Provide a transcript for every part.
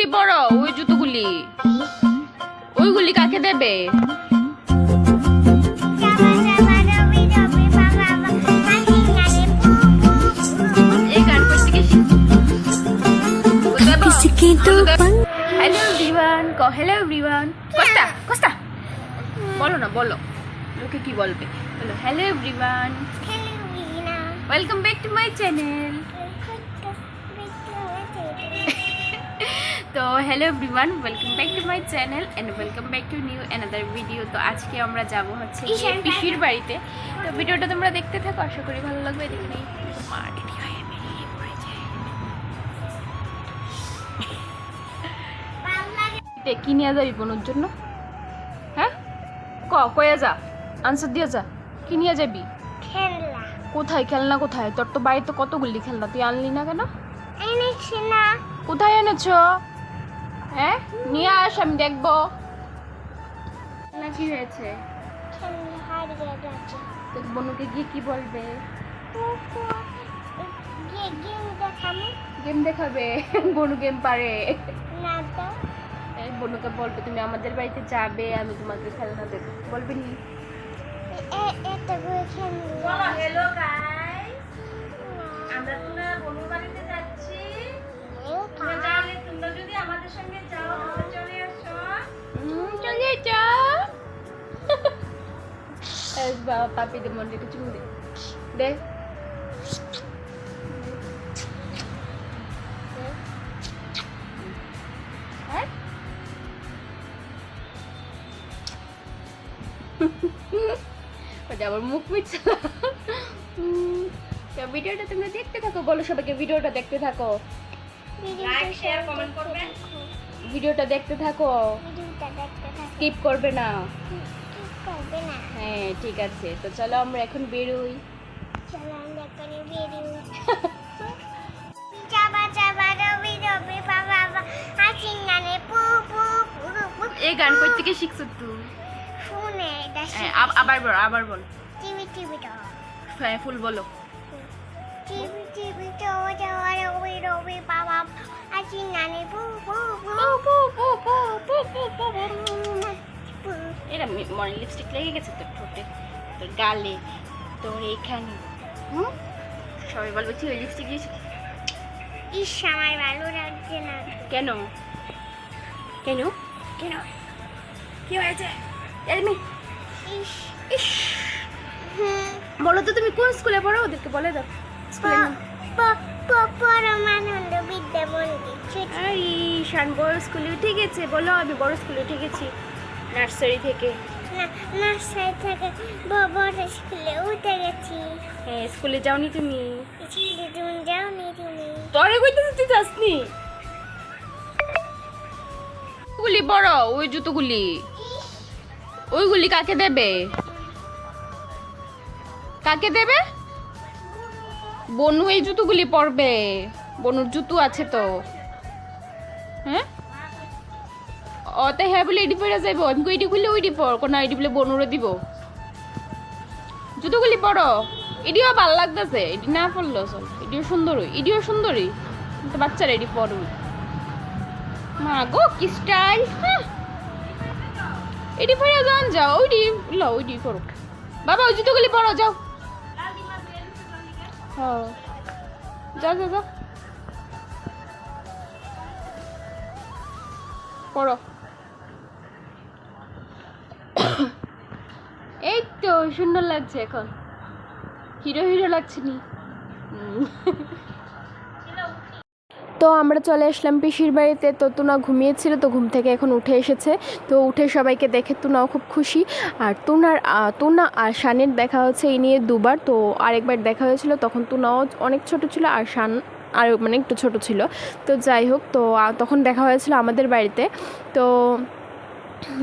জুতোগুলি বড় ওই জুতোগুলি ওইগুলি কাকে দেবে? এই গান করতে গেছি হ্যালো এভরিওয়ান ক হ্যালো এভরিওয়ান কস্তা কস্তা। বলো না বলো। লোকে কি বলবে? বলো hello everyone welcome back to my channel তো hello everyone welcome back to my channel and welcome back to new another video তো আজকে আমরা যাব হচ্ছে পিসির বাড়িতে। তো ভিডিওটা তোমরা দেখতে থাকো আশা করি ভালো লাগবে দেখে নেই কি নিয়ে যাবি বোনের জন্য? হ্যাঁ? ক কয়ে যা আনসার দিয়ে যা। কি নিয়ে যাবি? খেলনা। কোথায় খেলনা কোথায়? তোর তো বাড়িতে কতগুলি খেলনা? তুই আনলি না কেন? এনেছি না। কোথায় এনেছো? হ্যাঁ নিয়ে আস আমি দেখব। না কি হয়েছে? তোর বোনুকে গিয়ে কি বলবে। গেম দেখাবে বনু গেম পারে। না বনুকে বলবে তুমি আমাদের বাড়িতে যাবে আমি তোমাকে খেলনা দেবো। বলবি নি? আমরা তোমরা বনুর বাবা পাপি দে মন্দিরে চুমু দে দে হ্যাঁ ওটা আবার মুখ মিটছে না। উম, তো ভিডিওটা তোমরা দেখতে থাকো বলো সবাইকে ভিডিওটা দেখতে থাকো লাইক শেয়ার কমেন্ট করবে? ভিডিওটা দেখতে থাকো ভিডিওটা দেখতে থাকো স্কিপ করবে না। কি না হ্যাঁ ঠিক আছে তো চলো আমরা এখন বেরোই চলো আমরা পু পু পু পু এই গান করতে গিয়ে শিখছো তুই শুনে এটা হ্যাঁ, আব- আবার বল আবার বল টিভি টিভি তো হ্যাঁ ফুল বলো টিভি টিভি তো যাওয়া রবি রবি বাবা হাসিন গানে পু পু পু পু এরা মি- মনে লিপস্টিক লেগে গেছে তোর ঠোঁটে তোর গালে তোর এইখানে। হুম? সবাই বলবে তুই ওই লিপস্টিক ইস আমার ভালো লাগছে না। কেন? কেন? কেন? কি হয়েছে? এমনি ইস। ইস। হুম বলো তো তুমি কোন স্কুলে পড়ো? ওদেরকে বলে দাও। পরমানন্দ বিদ্যা মন্দির আরে শান বড় স্কুলে উঠে গেছে। বলো আমি বড় স্কুলে উঠে গেছি। নার্সারি থেকে। না নার্সারি থেকে বড় স্কুলে উঠে গেছি। হ্যাঁ স্কুলে যাওনি তুমি? স্কুলে তুমি যাওনি তুমি? তরে কইতে তুই যাসনি। গুলি বড় ওই জুতোগুলি। ওইগুলি কাকে দেবে? কাকে দেবে? বনু এই জুতোগুলি পরবে। বনুর জুতো আছে তো। হ্যাঁ? অতে হ্যাঁ বলে এডি পরে যাইব। আমি কই এডি খুললে ওইডি পর কোন আইডি বলে বনুরে দিব। জুতোগুলি পরো এডিও ভালো লাগতেছে। এডি না পড়ল চল। এডিও সুন্দরই। এডিও সুন্দরই। কিন্তু বাচ্চারা এডি পরুই মা গো, কি স্টাইল এডি পরে যান, যাও, ওইডি ল ওইডি পড়ো বাবা, ওই জুতোগুলি পরো যাও। হ্যাঁ। যাও যাও যাও। পড়ো। এই তো সুন্দর লাগছে এখন। হিরো হিরো লাগছে নি তো আমরা চলে আসলাম পিসির বাড়িতে। তো তুনা ঘুমিয়েছিল, তো ঘুম থেকে এখন উঠে এসেছে। তো উঠে সবাইকে দেখে তুনাও খুব খুশি। আর তুনার তুনা আর শানের দেখা হচ্ছে এই নিয়ে দুবার। তো আরেকবার দেখা হয়েছিল, তখন তুনাও অনেক ছোট ছিল আর শান আর মানে একটু ছোট ছিল। তো যাই হোক, তো তখন দেখা হয়েছিল আমাদের বাড়িতে। তো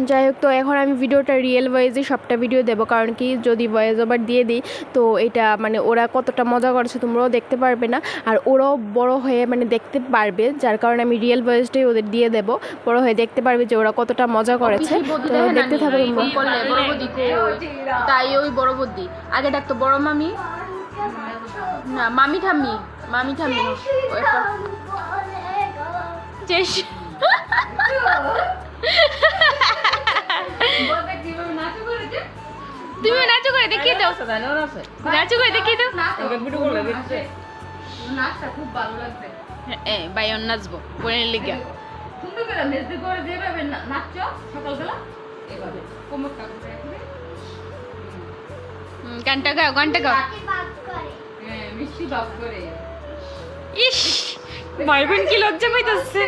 যাই হোক তো এখন আমি ভিডিওটা রিয়েল ভয়েসে সবটা ভিডিও দেবো। কারণ কি যদি ভয়েস ওভার দিয়ে দিই তো এটা মানে ওরা কতটা মজা করেছে তোমরাও দেখতে পারবে না। আর ওরাও বড় হয়ে মানে দেখতে পারবে যার কারণে আমি রিয়েল ভয়েসটাই ওদের দিয়ে দেবো। বড় হয়ে দেখতে পারবে যে ওরা কতটা মজা করেছে। তো দেখতে থাকো তাই ওই বড় বুদ্ধি আগে ডাকতো বড় মামি? না মামি ঠাম্মি মামি ঠাম্মি। করে দেখিয়ে দাও। নাচো করে দেখিয়ে দাও। খুব ভালো লাগছে এ বাইয়ন নাচবো বোনের লিগে সুন্দর করে ভাই বোন কি লজ্জা পাইতেছে।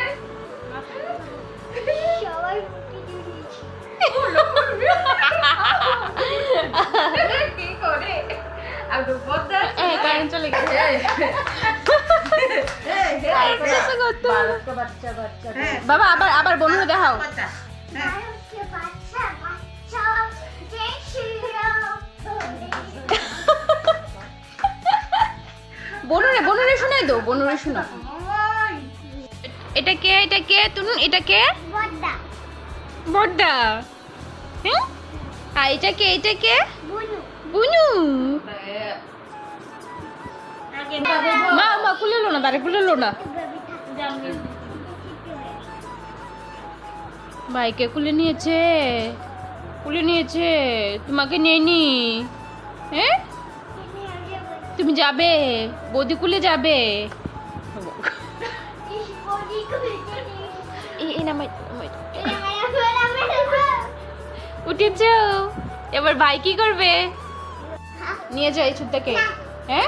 বাবা, আবার আবার বন্ধু দেখাও। বনুরে বনুরে শোনাই দাও বনুরে শোনা এটা কে এটা কে, তুনুন, এটা কে? বদ্দা বড়দা হ্যাঁ? আর এটা কে এটা কে? বুনু। মা মা খুলে লো না দাঁড়ে খুলে লো না। ভাইকে খুলে নিয়েছে খুলে নিয়েছে তোমাকে নেয়নি হ্যাঁ? তুমি যাবে বৌদি কুলে যাবে। নামাই। উঠেছ এবার ভাই কি করবে? নিয়ে যাই ছুটটাকে হ্যাঁ?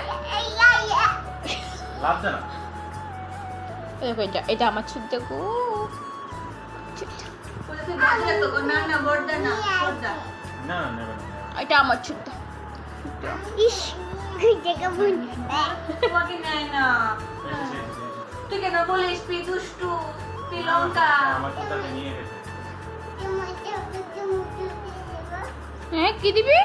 দেখো এটা এটা আমার গো। না এটা আমার ছুটটা ইস না। তুই কেন বলিস পি দুষ্টু। হ্যাঁ কি দিবি?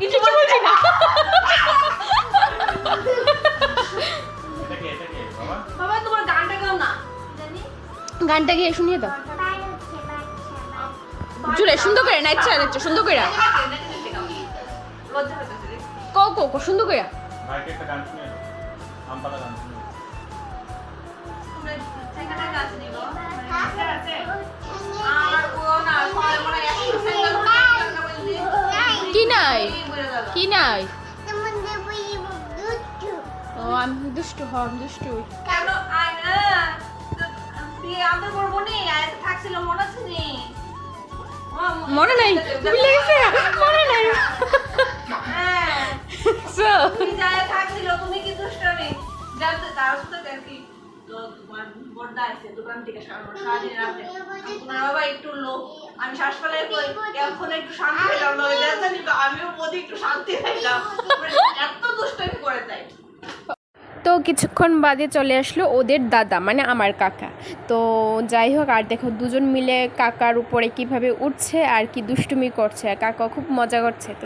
কিছু বলছি না? এটা কে এটা কে বাবা বাবা তোমার গানটা গাও না। গানটা গিয়ে শুনিয়ে দাও। জুড়ে সুন্দর করে নাচছে নাচছে সুন্দর করে। কো কো কো সুন্দর করে। ভাইকে একটা গান শুনিয়ে দাও। আম পাতা গান শুনিয়ে দাও। তোমরা সেখানে গাছ নিবো আর ও না সবাই একশো সেকেন্ড কি নাই কি নাই ও আমি দুষ্টু হ আমি দুষ্টু কেন করব নি থাকছিল মনে আছে নি? মনে নাই। ভুলে গেছে? মনে নাই। হ্যাঁ। তুমি থাকছিল তুমি কি দুষ্টমি? তো কিছুক্ষণ বাদে চলে আসলো ওদের দাদা মানে আমার কাকা। তো যাই হোক, আর দেখো, দুজন মিলে কাকার উপরে কীভাবে উঠছে আর কি দুষ্টুমি করছে। কাকা খুব মজা করছে, তো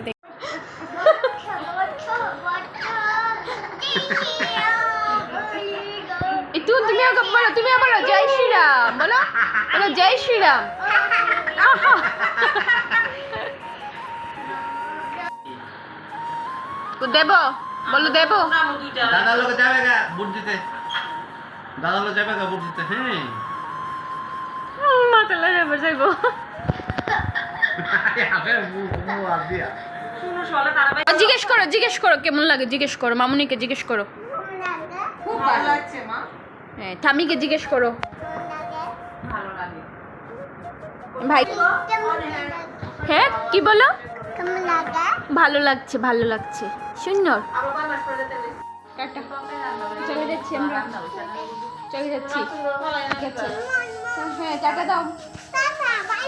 তুমি আবার জয় শ্রীরাম বলো। বলো জয় শ্রীরাম। দেব বলো দেব। দাদা লোক যাবে গা ভোট দিতে। দাদা লোক যাবে গা ভোট দিতে হ্যাঁ। যাইবো। জিজ্ঞেস করো জিজ্ঞেস করো কেমন লাগে জিজ্ঞেস করো মামুনিকে জিজ্ঞেস করো। খুব ভালো লাগছে মা। হ্যাঁ থামিকে জিজ্ঞেস করো। ভাই হ্যাঁ কি বলো? ভালো লাগছে ভালো লাগছে। সুন্দর। চলে যাচ্ছি আমরা। চলে যাচ্ছি। হ্যাঁ টাটা দাও। Tata bye